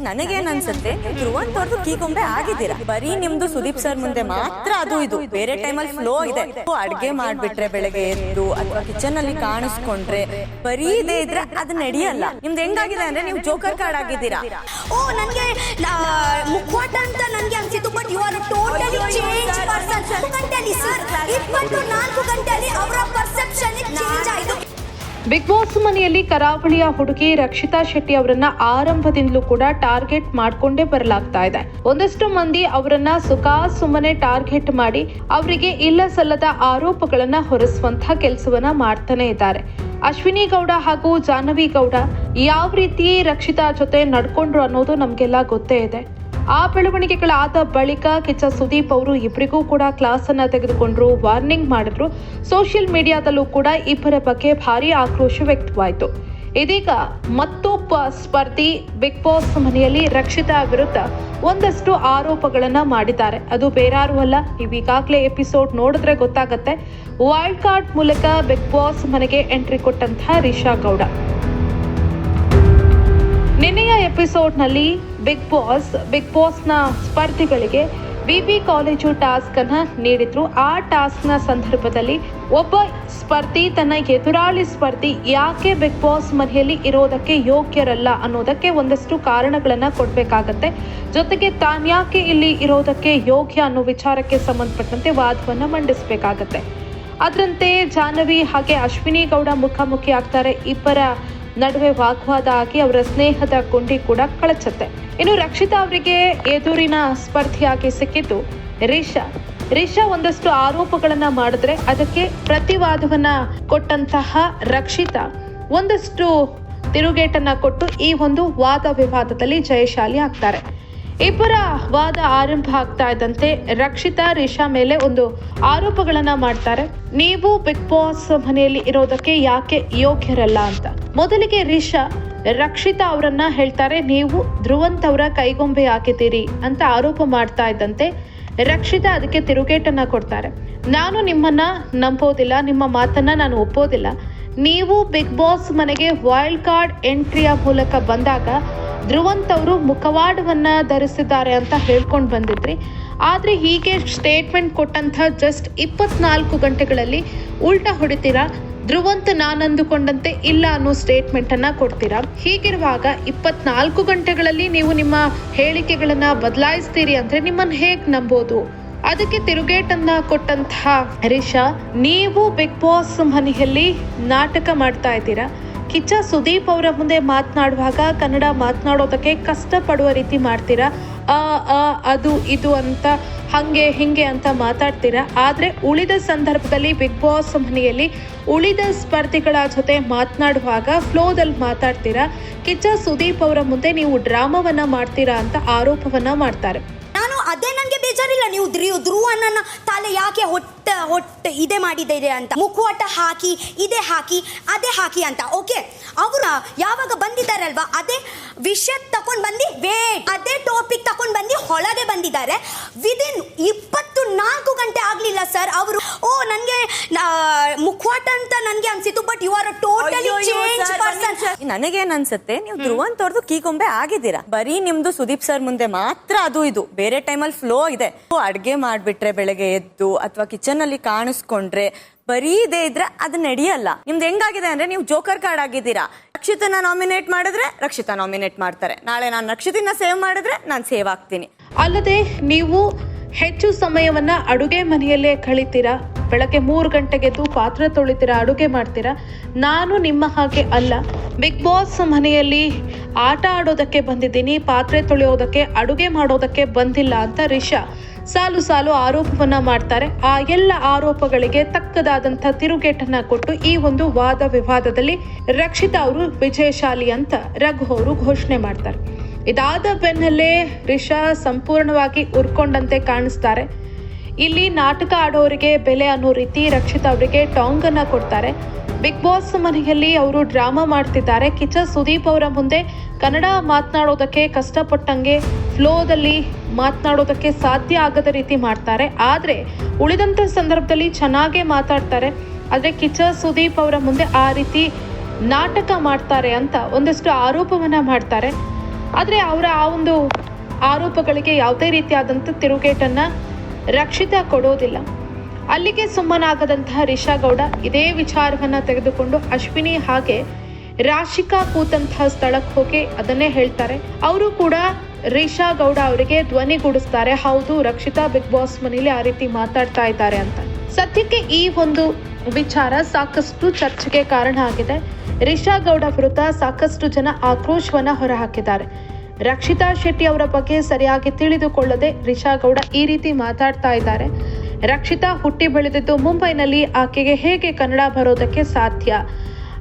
ನನಗೇನ್ ಅನ್ಸುತ್ತೆ ನೀವು ಧ್ರುವಂತವ್ರದ್ದು ಕೀಗೊಂಬೆ ಆಗಿದ್ದೀರಾ? ಬರೀ ನಿಮ್ದು ಸುದೀಪ್ ಸರ್ ಮುಂದೆ ಮಾತ್ರ ಅದು ಇದು. ಬೇರೆ ಟೈಮಲ್ಲಿ ಫ್ಲೋ ಇದೆ ಅಡ್ಗೆ ಮಾಡ್ಬಿಟ್ರೆ ಬೆಳಗ್ಗೆ ಎದ್ದು ಅಥವಾ ಕಿಚನ್ ಅಲ್ಲಿ ಕಾಣಿಸ್ಕೊಂಡ್ರೆ ಬರೀ ಇದೇ ಇದ್ರೆ ಅದು ನಡೆಯಲ್ಲ. ನಿಮ್ದು ಹೆಂಗಾಗಿದೆ ಅಂದ್ರೆ ನೀವು ಜೋಕರ್ ಕಾರ್ಡ್ ಆಗಿದ್ದೀರಾ? ಓ ನನಗೆ ಮುಖವಾಟ ಅಂತ ನನಗೆ ಅನ್ಸಿತ್ತು but you are totally change person sir ಇಪ್ಪತ್ತು ನಾಲ್ಕು ಬಿಗ್ ಬಾಸ್ ಮನೆಯಲ್ಲಿ ಕರಾವಳಿಯ ಹುಡುಗಿ ರಕ್ಷಿತಾ ಶೆಟ್ಟಿ ಅವರನ್ನ ಆರಂಭದಿಂದಲೂ ಕೂಡ ಟಾರ್ಗೆಟ್ ಮಾಡ್ಕೊಂಡೇ ಬರಲಾಗ್ತಾ ಇದೆ. ಒಂದಷ್ಟು ಮಂದಿ ಅವರನ್ನ ಸುಖಾ ಸುಮ್ಮನೆ ಟಾರ್ಗೆಟ್ ಮಾಡಿ ಅವರಿಗೆ ಇಲ್ಲ ಸಲ್ಲದ ಆರೋಪಗಳನ್ನ ಹೊರಿಸುವಂತಹ ಕೆಲಸವನ್ನ ಮಾಡ್ತಾನೆ ಇದ್ದಾರೆ. ಅಶ್ವಿನಿ ಗೌಡ ಹಾಗೂ ಜಾಹ್ನವಿ ಗೌಡ ಯಾವ ರೀತಿ ರಕ್ಷಿತಾ ಜೊತೆ ನಡ್ಕೊಂಡ್ರು ಅನ್ನೋದು ನಮ್ಗೆಲ್ಲ ಗೊತ್ತೇ ಇದೆ. ಆ ಬೆಳವಣಿಗೆಗಳಾದ ಬಳಿಕ ಕಿಚ್ಚ ಸುದೀಪ್ ಅವರು ಇಬ್ಬರಿಗೂ ಕೂಡ ಕ್ಲಾಸ್ ಅನ್ನ ತೆಗೆದುಕೊಂಡ್ರು ವಾರ್ನಿಂಗ್ ಮಾಡಿದ್ರು. ಸೋಷಿಯಲ್ ಮೀಡಿಯಾದಲ್ಲೂ ಕೂಡ ಇಬ್ಬರ ಬಗ್ಗೆ ಭಾರಿ ಆಕ್ರೋಶ ವ್ಯಕ್ತವಾಯಿತು. ಇದೀಗ ಮತ್ತೊಬ್ಬ ಸ್ಪರ್ಧಿ ಬಿಗ್ ಬಾಸ್ ಮನೆಯಲ್ಲಿ ರಕ್ಷಿತಾ ವಿರುದ್ಧ ಒಂದಷ್ಟು ಆರೋಪಗಳನ್ನ ಮಾಡಿದ್ದಾರೆ. ಅದು ಬೇರಾರು ಅಲ್ಲ ಈಗಾಗಲೇ ಎಪಿಸೋಡ್ ನೋಡಿದ್ರೆ ಗೊತ್ತಾಗತ್ತೆ. ವೈಲ್ಡ್ ಕಾರ್ಡ್ ಮೂಲಕ ಬಿಗ್ ಬಾಸ್ ಮನೆಗೆ ಎಂಟ್ರಿ ಕೊಟ್ಟಂತಹ ರಿಷಾ ಗೌಡ. ನಿನ್ನೆಯ ಎಪಿಸೋಡ್ನಲ್ಲಿ ಬಿಗ್ ಬಾಸ್ ಬಿಗ್ ಬಾಸ್ನ ಸ್ಪರ್ಧಿಗಳಿಗೆ ಬಿಬಿ ಕಾಲೇಜು ಟಾಸ್ಕ್ ಅನ್ನ ನೀಡಿದ್ರು. ಆ ಟಾಸ್ಕ್ನ ಸಂದರ್ಭದಲ್ಲಿ ಒಬ್ಬ ಸ್ಪರ್ಧಿ, ತನ್ನ ಎದುರಾಳಿ ಸ್ಪರ್ಧಿ ಯಾಕೆ ಬಿಗ್ ಬಾಸ್ ಮನೆಯಲ್ಲಿ ಇರೋದಕ್ಕೆ ಯೋಗ್ಯರಲ್ಲ ಅನ್ನೋದಕ್ಕೆ ಒಂದಷ್ಟು ಕಾರಣಗಳನ್ನ ಕೊಡಬೇಕಾಗತ್ತೆ. ಜೊತೆಗೆ ತಾನ್ಯಾಕೆ ಇಲ್ಲಿ ಇರೋದಕ್ಕೆ ಯೋಗ್ಯ ಅನ್ನೋ ವಿಚಾರಕ್ಕೆ ಸಂಬಂಧಪಟ್ಟಂತೆ ವಾದವನ್ನ ಮಂಡಿಸಬೇಕಾಗತ್ತೆ. ಅದರಂತೆ ಜಾಹ್ನವಿ ಹಾಗೆ ಅಶ್ವಿನಿ ಗೌಡ ಮುಖಾಮುಖಿ ಆಗ್ತಾರೆ ಇಬ್ಬರ ನಡುವೆ ವಾಗ್ವಾದ ಆಗಿ ಅವರ ಸ್ನೇಹದ ಕುಂಡಿ ಕೂಡ ಕಳಚತ್ತೆ. ಇನ್ನು ರಕ್ಷಿತಾ ಅವರಿಗೆ ಎದುರಿನ ಸ್ಪರ್ಧಿಯಾಗಿ ಸಿಕ್ಕಿದ್ದು ರಿಷಾ. ರಿಷಾ ಒಂದಷ್ಟು ಆರೋಪಗಳನ್ನ ಮಾಡಿದ್ರೆ ಅದಕ್ಕೆ ಪ್ರತಿವಾದವನ್ನ ಕೊಟ್ಟಂತಹ ರಕ್ಷಿತಾ. ಒಂದಷ್ಟು ತಿರುಗೇಟನ್ನ ಕೊಟ್ಟು ಈ ಒಂದು ವಾದ ವಿವಾದದಲ್ಲಿ ಜಯಶಾಲಿ ಆಗ್ತಾರೆ. ಇಬ್ಬರ ವಾದ ಆರಂಭ ಆಗ್ತಾ ಇದ್ದಂತೆ ರಕ್ಷಿತಾ ರಿಷಾ ಮೇಲೆ ಒಂದು ಆರೋಪಗಳನ್ನ ಮಾಡ್ತಾರೆ. ನೀವು ಬಿಗ್ ಬಾಸ್ ಮನೆಯಲ್ಲಿ ಇರೋದಕ್ಕೆ ಯಾಕೆ ಯೋಗ್ಯರಲ್ಲ ಅಂತ. ಮೊದಲಿಗೆ ರಿಷಾ, ರಕ್ಷಿತಾ ಅವರನ್ನ ಹೇಳ್ತಾರೆ, ನೀವು ಧ್ರುವಂತ್ ಅವರ ಕೈಗೊಂಬೆ ಹಾಕಿದ್ದೀರಿ ಅಂತ ಆರೋಪ ಮಾಡ್ತಾ ಇದ್ದಂತೆ ರಕ್ಷಿತಾ ಅದಕ್ಕೆ ತಿರುಗೇಟನ್ನ ಕೊಡ್ತಾರೆ. ನಾನು ನಿಮ್ಮನ್ನ ನಂಬೋದಿಲ್ಲ, ನಿಮ್ಮ ಮಾತನ್ನ ನಾನು ಒಪ್ಪೋದಿಲ್ಲ. ನೀವು ಬಿಗ್ ಬಾಸ್ ಮನೆಗೆ ವೈಲ್ಡ್ ಕಾರ್ಡ್ ಎಂಟ್ರಿಯ ಮೂಲಕ ಬಂದಾಗ ಧ್ರುವಂತ್ ಅವರು ಮುಖವಾಡವನ್ನ ಧರಿಸಿದ್ದಾರೆ ಅಂತ ಹೇಳ್ಕೊಂಡು ಬಂದಿದ್ರಿ. ಆದರೆ ಹೀಗೆ ಸ್ಟೇಟ್ಮೆಂಟ್ ಕೊಟ್ಟಂಥ ಜಸ್ಟ್ ಇಪ್ಪತ್ನಾಲ್ಕು ಗಂಟೆಗಳಲ್ಲಿ ಉಲ್ಟಾ ಹೊಡಿತೀರಾ? ಧ್ರುವಂತ್ ನಾನು ಅಂದುಕೊಂಡಂತೆ ಇಲ್ಲ ಅನ್ನೋ ಸ್ಟೇಟ್ಮೆಂಟ್ ಅನ್ನ ಕೊಡ್ತೀರಾ? ಹೀಗಿರುವಾಗ ಇಪ್ಪತ್ನಾಲ್ಕು ಗಂಟೆಗಳಲ್ಲಿ ನೀವು ನಿಮ್ಮ ಹೇಳಿಕೆಗಳನ್ನ ಬದಲಾಯಿಸ್ತೀರಿ ಅಂದ್ರೆ ನಿಮ್ಮನ್ನ ಹೇಗ್ ನಂಬೋದು? ಅದಕ್ಕೆ ತಿರುಗೇಟನ್ನ ಕೊಟ್ಟಂತಹ ರಿಷಾ ನೀವು ಬಿಗ್ ಬಾಸ್ ಮನೆಯಲ್ಲಿ ನಾಟಕ ಮಾಡ್ತಾ ಇದ್ದೀರಾ? ಕಿಚ್ಚ ಸುದೀಪ್ ಅವರ ಮುಂದೆ ಮಾತನಾಡುವಾಗ ಕನ್ನಡ ಮಾತನಾಡೋದಕ್ಕೆ ಕಷ್ಟಪಡುವ ರೀತಿ ಮಾಡ್ತೀರಾ? ಅ ಆ, ಅದು, ಇದು ಅಂತ, ಹಂಗೆ, ಹಿಂಗೆ ಅಂತ ಮಾತಾಡ್ತೀರಾ? ಆದರೆ ಉಳಿದ ಸಂದರ್ಭದಲ್ಲಿ ಬಿಗ್ ಬಾಸ್ ಮನೆಯಲ್ಲಿ ಉಳಿದ ಸ್ಪರ್ಧಿಗಳ ಜೊತೆ ಮಾತನಾಡುವಾಗ ಫ್ಲೋದಲ್ಲಿ ಮಾತಾಡ್ತೀರಾ? ಕಿಚ್ಚ ಸುದೀಪ್ ಅವರ ಮುಂದೆ ನೀವು ಡ್ರಾಮಾವನ್ನ ಮಾಡ್ತೀರಾ ಅಂತ ಆರೋಪವನ್ನ ಮಾಡ್ತಾರೆ. ನಾನು ಅದೇ ನನಗೆ ಬೇಜಾರಿಲ್ಲ, ನೀವು ಧ್ರುವನನ್ನ ತಲೆ ಯಾಕೆ ಹೊಟ್ಟ ಹೊಟ್ಟ ಇದೇ ಮಾಡಿದ್ದೀರಿ ಅಂತ? ಮುಖವಾಟ ಹಾಕಿ, ಇದೇ ಹಾಕಿ, ಅದೇ ಹಾಕಿ ಅಂತ. ಓಕೆ ಅವರ ಯಾವಾಗ ಬಂದಿದ್ದಾರಲ್ವಾ? ಅದೇ ವಿಷಯ ತಗೊಂಡು ಬಂದು ವೇಟ್ ಅದೇ ಟಾಪಿಕ್ ತಗೊಂಡು ಬಂದು, ಹೊಳಗೆ ಬಂದಿದ್ದಾರೆ. ವಿದಿನ್ ಇಪ್ಪತ್ತು ನಾಲ್ಕು ಗಂಟೆ ಆಗಲಿಲ್ಲ ಸರ್ ಅವರು ಓ ನನಗೆ ಮುಖವಾಟ ಅಂತ ನನಗೆ ಅನ್ಸಿತ್ತು but you are totally change person ನನಗೇನ್ ಅನ್ಸುತ್ತೆ? ನೀವು ಧ್ರುವಂತವ್ರದ್ದು ಕೀಗೊಂಬೆ ಆಗಿದ್ದೀರಾ? ಬರೀ ನಿಮ್ದು ಸುದೀಪ್ ಸರ್ ಮುಂದೆ ಮಾತ್ರ ಅದು ಇದು. ಬೇರೆ ಟೈಮಲ್ಲಿ ಫ್ಲೋ ಇದೆ. ಅಡ್ಗೆ ಮಾಡ್ಬಿಟ್ರೆ ಬೆಳಗ್ಗೆ ಎದ್ದು ಅಥವಾ ಕಿಚನ್ ಅಲ್ಲಿ ಕಾಣಿಸ್ಕೊಂಡ್ರೆ ಬರೀ ಇದೇ ಇದ್ರೆ ಅದು ನಡೆಯಲ್ಲ. ನಿಮ್ದು ಹೆಂಗಾಗಿದೆ ಅಂದ್ರೆ ನೀವು ಜೋಕರ್ ಕಾರ್ಡ್ ಆಗಿದ್ದೀರಾ. ರಕ್ಷಿತನ ನಾಮಿನೇಟ್ ಮಾಡಿದ್ರೆ ರಕ್ಷಿತಾ ನಾಮಿನೇಟ್ ಮಾಡ್ತಾರೆ. ನಾಳೆ ನಾನು ರಕ್ಷಿತನ ಸೇವ್ ಮಾಡಿದ್ರೆ ನಾನು ಸೇವ್ ಆಗ್ತೀನಿ. ಅಲ್ಲದೆ ನೀವು ಹೆಚ್ಚು ಸಮಯವನ್ನ ಅಡುಗೆ ಮನೆಯಲ್ಲೇ ಕಳಿತೀರಾ? ಬೆಳಗ್ಗೆ ಮೂರು ಗಂಟೆಗೆದ್ದು ಪಾತ್ರೆ ತೊಳಿತೀರಾ, ಅಡುಗೆ ಮಾಡ್ತೀರಾ? ನಾನು ನಿಮ್ಮ ಹಾಗೆ ಅಲ್ಲ. ಬಿಗ್ ಬಾಸ್ ಮನೆಯಲ್ಲಿ ಆಟ ಆಡೋದಕ್ಕೆ ಬಂದಿದ್ದೀನಿ, ಪಾತ್ರೆ ತೊಳೆಯೋದಕ್ಕೆ, ಅಡುಗೆ ಮಾಡೋದಕ್ಕೆ ಬಂದಿಲ್ಲ ಅಂತ ರಿಷಾ. ಸಾಲು ಸಾಲು ಆರೋಪವನ್ನ ಮಾಡ್ತಾರೆ. ಆ ಎಲ್ಲ ಆರೋಪಗಳಿಗೆ ತಕ್ಕದಾದಂಥ ತಿರುಗೇಟನ್ನ ಕೊಟ್ಟು ಈ ಒಂದು ವಾದ ವಿವಾದದಲ್ಲಿ ರಕ್ಷಿತಾ ಅವರು ವಿಜಯಶಾಲಿ ಅಂತ ರಘು ಅವರು ಘೋಷಣೆ ಮಾಡ್ತಾರೆ. ಇದಾದ ಬೆನ್ನಲ್ಲೇ ರಿಷಾ ಸಂಪೂರ್ಣವಾಗಿ ಉರ್ಕೊಂಡಂತೆ ಕಾಣಿಸ್ತಾರೆ. ಇಲ್ಲಿ ನಾಟಕ ಆಡೋರಿಗೆ ಬೆಲೆ ಅನ್ನೋ ರೀತಿ ರಕ್ಷಿತ್ ಅವರಿಗೆ ಟಾಂಗ್ ಅನ್ನ ಕೊಡ್ತಾರೆ. ಬಿಗ್ ಬಾಸ್ ಮನೆಯಲ್ಲಿ ಅವರು ಡ್ರಾಮಾ ಮಾಡ್ತಿದ್ದಾರೆ. ಕಿಚ್ಚ ಸುದೀಪ್ ಅವರ ಮುಂದೆ ಕನ್ನಡ ಮಾತನಾಡೋದಕ್ಕೆ ಕಷ್ಟಪಟ್ಟಂಗೆ ಫ್ಲೋದಲ್ಲಿ ಮಾತನಾಡೋದಕ್ಕೆ ಸಾಧ್ಯ ಆಗದ ರೀತಿ ಮಾಡ್ತಾರೆ. ಆದರೆ ಉಳಿದಂಥ ಸಂದರ್ಭದಲ್ಲಿ ಚೆನ್ನಾಗೇ ಮಾತಾಡ್ತಾರೆ. ಆದರೆ ಕಿಚ್ಚ ಸುದೀಪ್ ಅವರ ಮುಂದೆ ಆ ರೀತಿ ನಾಟಕ ಮಾಡ್ತಾರೆ ಅಂತ ಒಂದಷ್ಟು ಆರೋಪವನ್ನ ಮಾಡ್ತಾರೆ. ಆದರೆ ಅವರ ಆ ಒಂದು ಆರೋಪಗಳಿಗೆ ಯಾವುದೇ ರೀತಿಯಾದಂಥ ತಿರುಗೇಟನ್ನು ರಕ್ಷಿತ ಕೊಡೋದಿಲ್ಲ. ಅಲ್ಲಿಗೆ ಸುಮ್ಮನಾಗದಂತಹ ರಿಷಾ ಗೌಡ ಇದೇ ವಿಚಾರವನ್ನು ತೆಗೆದುಕೊಂಡು ಅಶ್ವಿನಿ ಹಾಗೆ ರಾಶಿಕಾ ಕೂತಂತಹ ಸ್ಥಳಕ್ಕೆ ಹೋಗಿ ಅದನ್ನೇ ಹೇಳ್ತಾರೆ. ಅವರು ಕೂಡ ರಿಷಾ ಗೌಡ ಅವರಿಗೆ ಧ್ವನಿಗೂಡಿಸ್ತಾರೆ ಹೌದು, ರಕ್ಷಿತಾ ಬಿಗ್ ಬಾಸ್ ಮನೇಲಿ ಆ ರೀತಿ ಮಾತಾಡ್ತಾ ಇದ್ದಾರೆ ಅಂತ. ಸದ್ಯಕ್ಕೆ ಈ ಒಂದು ವಿಚಾರ ಸಾಕಷ್ಟು ಚರ್ಚೆಗೆ ಕಾರಣ ಆಗಿದೆ. ರಿಷಾ ಗೌಡ ವಿರುದ್ಧ ಸಾಕಷ್ಟು ಜನ ಆಕ್ರೋಶವನ್ನ ಹೊರಹಾಕಿದ್ದಾರೆ. ರಕ್ಷಿತಾ ಶೆಟ್ಟಿ ಅವರ ಬಗ್ಗೆ ಸರಿಯಾಗಿ ತಿಳಿದುಕೊಳ್ಳದೆ ರಿಷಾ ಗೌಡ ಈ ರೀತಿ ಮಾತಾಡ್ತಾ ಇದ್ದಾರೆ. ರಕ್ಷಿತಾ ಹುಟ್ಟಿ ಬೆಳೆದಿದ್ದು ಮುಂಬೈನಲ್ಲಿ ಆಕೆಗೆ ಹೇಗೆ ಕನ್ನಡ ಬರೋದಕ್ಕೆ ಸಾಧ್ಯ?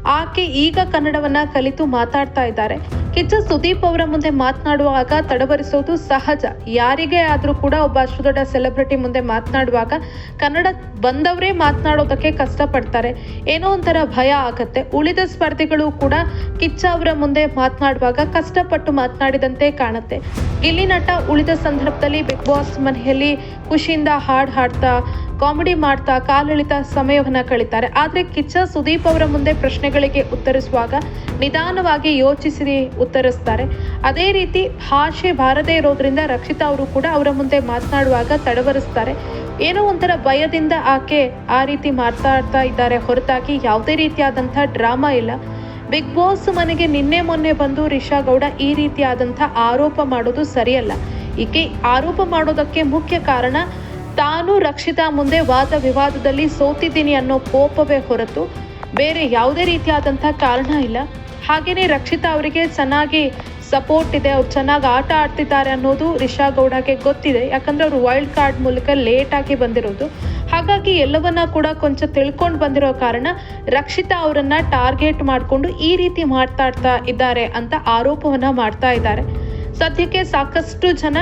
ಆಕೆ ಈಗ ಕನ್ನಡವನ್ನ ಕಲಿತು ಮಾತಾಡ್ತಾ ಇದ್ದಾರೆ. ಕಿಚ್ಚ ಸುದೀಪ್ ಅವರ ಮುಂದೆ ಮಾತನಾಡುವಾಗ ತಡವರಿಸೋದು ಸಹಜ. ಯಾರಿಗೆ ಆದರೂ ಕೂಡ ಒಬ್ಬ ಅಷ್ಟು ದೊಡ್ಡ ಸೆಲೆಬ್ರಿಟಿ ಮುಂದೆ ಮಾತನಾಡುವಾಗ ಕನ್ನಡ ಬಂದವರೇ ಮಾತನಾಡೋದಕ್ಕೆ ಕಷ್ಟಪಡ್ತಾರೆ. ಏನೋ ಒಂಥರ ಭಯ ಆಗತ್ತೆ. ಉಳಿದ ಸ್ಪರ್ಧಿಗಳು ಕೂಡ ಕಿಚ್ಚ ಅವರ ಮುಂದೆ ಮಾತನಾಡುವಾಗ ಕಷ್ಟಪಟ್ಟು ಮಾತನಾಡಿದಂತೆ ಕಾಣುತ್ತೆ. ಗಿಲ್ಲಿ ನಟ ಉಳಿದ ಸಂದರ್ಭದಲ್ಲಿ ಬಿಗ್ ಬಾಸ್ ಮನೆಯಲ್ಲಿ ಖುಷಿಯಿಂದ ಹಾಡು ಹಾಡ್ತಾ, ಕಾಮಿಡಿ ಮಾಡ್ತಾ ಕಾಲೆಳಿತ ಸಮಯವನ್ನ ಕಳೀತಾರೆ. ಆದರೆ ಕಿಚ್ಚ ಸುದೀಪ್ ಅವರ ಮುಂದೆ ಪ್ರಶ್ನೆಗಳಿಗೆ ಉತ್ತರಿಸುವಾಗ ನಿಧಾನವಾಗಿ ಯೋಚಿಸಿ ಉತ್ತರಿಸ್ತಾರೆ. ಅದೇ ರೀತಿ ಭಾಷೆ ಬಾರದೇ ಇರೋದ್ರಿಂದ ರಕ್ಷಿತಾ ಅವರು ಕೂಡ ಅವರ ಮುಂದೆ ಮಾತನಾಡುವಾಗ ತಡವರಿಸ್ತಾರೆ. ಏನೋ ಒಂಥರ ಭಯದಿಂದ ಆಕೆ ಆ ರೀತಿ ಮಾತಾಡ್ತಾ ಇದ್ದಾರೆ. ಹೊರತಾಗಿ ಯಾವುದೇ ರೀತಿಯಾದಂಥ ಡ್ರಾಮಾ ಇಲ್ಲ. ಬಿಗ್ ಬಾಸ್ ಮನೆಗೆ ನಿನ್ನೆ ಮೊನ್ನೆ ಬಂದು ರಿಷಾ ಗೌಡ ಈ ರೀತಿಯಾದಂಥ ಆರೋಪ ಮಾಡೋದು ಸರಿಯಲ್ಲ. ಈಕೆ ಆರೋಪ ಮಾಡೋದಕ್ಕೆ ಮುಖ್ಯ ಕಾರಣ ತಾನು ರಕ್ಷಿತಾ ಮುಂದೆ ವಾದ ವಿವಾದದಲ್ಲಿ ಸೋತಿದ್ದೀನಿ ಅನ್ನೋ ಕೋಪವೇ ಹೊರತು ಬೇರೆ ಯಾವುದೇ ರೀತಿಯಾದಂಥ ಕಾರಣ ಇಲ್ಲ. ಹಾಗೆಯೇ ರಕ್ಷಿತಾ ಅವರಿಗೆ ಚೆನ್ನಾಗಿ ಸಪೋರ್ಟ್ ಇದೆ, ಅವ್ರು ಚೆನ್ನಾಗಿ ಆಟ ಆಡ್ತಿದ್ದಾರೆ ಅನ್ನೋದು ರಿಷಾ ಗೌಡಗೆ ಗೊತ್ತಿದೆ. ಯಾಕಂದರೆ ಅವರು ವೈಲ್ಡ್ ಕಾರ್ಡ್ ಮೂಲಕ ಲೇಟಾಗಿ ಬಂದಿರೋದು. ಹಾಗಾಗಿ ಎಲ್ಲವನ್ನ ಕೂಡ ಕೊಂಚ ತಿಳ್ಕೊಂಡು ಬಂದಿರೋ ಕಾರಣ ರಕ್ಷಿತಾ ಅವರನ್ನು ಟಾರ್ಗೆಟ್ ಮಾಡಿಕೊಂಡು ಈ ರೀತಿ ಮಾತಾಡ್ತಾ ಇದ್ದಾರೆ ಅಂತ ಆರೋಪವನ್ನ ಮಾಡ್ತಾ ಇದ್ದಾರೆ. ಸದ್ಯಕ್ಕೆ ಸಾಕಷ್ಟು ಜನ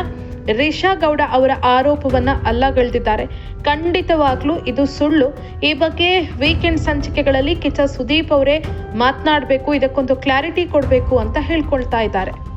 ರಿಷಾ ಗೌಡ ಅವರ ಆರೋಪವನ್ನ ಅಲ್ಲಗಳೆದಿದ್ದಾರೆ. ಖಂಡಿತವಾಗ್ಲೂ ಇದು ಸುಳ್ಳು. ಈ ಬಗ್ಗೆ ವೀಕೆಂಡ್ ಸಂಚಿಕೆಗಳಲ್ಲಿ ಕಿಚ್ಚ ಸುದೀಪ್ ಅವರೇ ಮಾತನಾಡಬೇಕು, ಇದಕ್ಕೊಂದು ಕ್ಲಾರಿಟಿ ಕೊಡಬೇಕು ಅಂತ ಹೇಳ್ಕೊಳ್ತಾ ಇದ್ದಾರೆ.